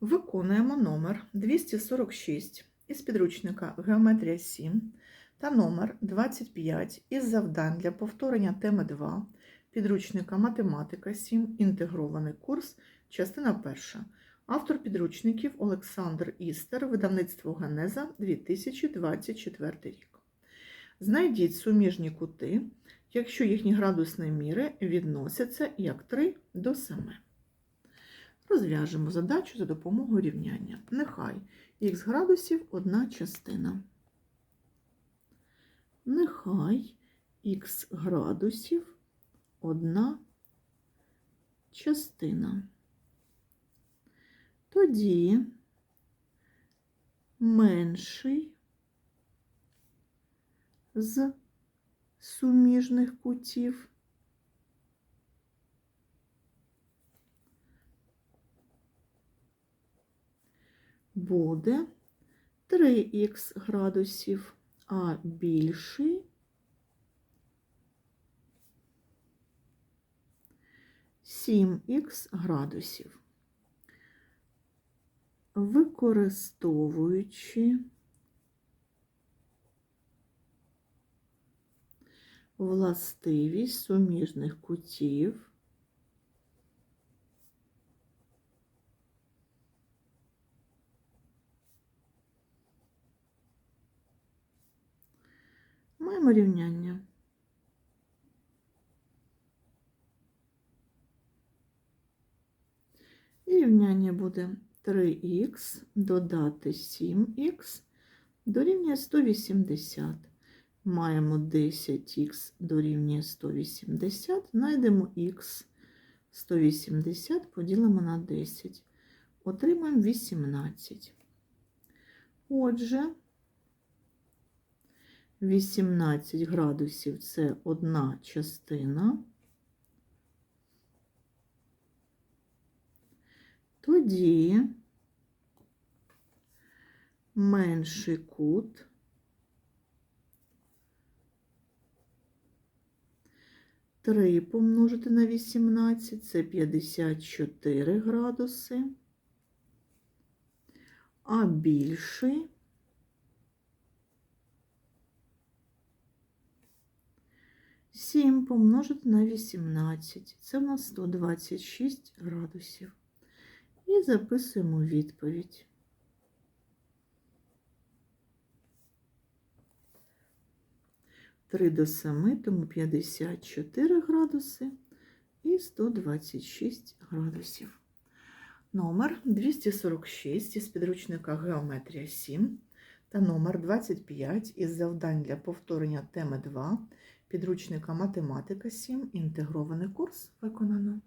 Виконуємо номер 246 із підручника Геометрія 7 та номер 25 із завдань для повторення теми 2 підручника Математика 7. Інтегрований курс, частина 1. Автор підручників Олександр Істер, видавництво Генеза 2024 рік. Знайдіть суміжні кути, якщо їхні градусні міри відносяться як 3 до 7. Розв'яжемо задачу за допомогою рівняння. Нехай х градусів одна частина. Нехай х градусів одна частина. Тоді менший з суміжних кутів буде 3х градусів, а більший 7х градусів. Використовуючи властивість суміжних кутів Маємо рівняння. І рівняння буде 3х додати 7х дорівнює 180. Маємо 10х дорівнює 180, знайдемо х 180, поділимо на 10. Отримаємо 18. Отже, 18 градусів це одна частина. Тоді менший кут Три помножити на 18 це 54 градуси, а більший Сім помножити на 18. Це в нас 126 градусів. І записуємо відповідь. Три до 7, тому 54 градуси і 126 градусів. Номер 246 із підручника Геометрія 7 та номер 25 із завдань для повторення теми 2 підручника Математика 7. Інтегрований курс виконано.